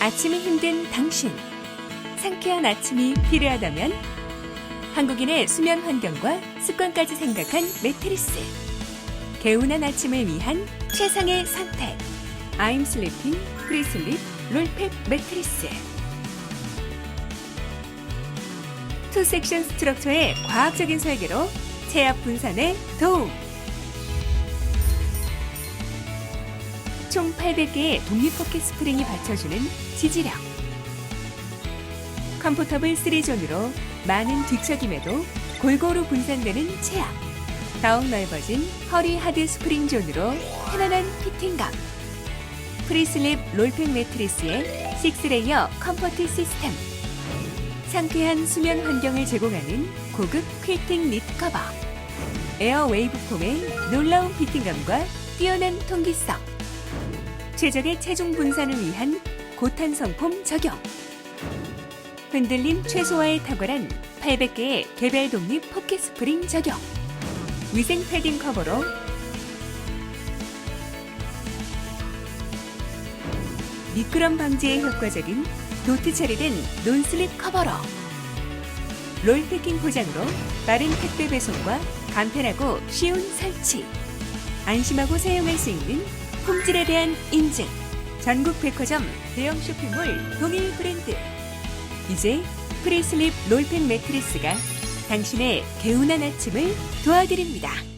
아침이 힘든 당신. 상쾌한 아침이 필요하다면 한국인의 수면 환경과 습관까지 생각한 매트리스. 개운한 아침을 위한 최상의 선택. I'm sleeping 프리슬립 롤팩 매트리스. 투 섹션 스트럭처의 과학적인 설계로 체압 분산에 도움. 총 800개의 독립 포켓 스프링이 받쳐주는 지지력. 컴포터블 3존으로 많은 뒤척임에도 골고루 분산되는 체압. 더욱 넓어진 허리 하드 스프링 존으로 편안한 피팅감. 프리슬립 롤팩 매트리스의 6레이어 컴포트 시스템. 상쾌한 수면 환경을 제공하는 고급 퀼팅 니트 커버. 에어 웨이브 폼의 놀라운 피팅감과 뛰어난 통기성. 최적의 체중 분산을 위한 고탄성 폼 적용. 흔들림 최소화에 탁월한 800개의 개별 독립 포켓 스프링 적용. 위생 패딩 커버로 미끄럼 방지에 효과적인 도트 처리된 논슬립 커버로 롤패킹 포장으로 빠른 택배 배송과 간편하고 쉬운 설치 안심하고 사용할 수 있는 품질에 대한 인증 전국 백화점 대형 쇼핑몰 동일 브랜드 이제 프리슬립 롤팩 매트리스가 당신의 개운한 아침을 도와드립니다.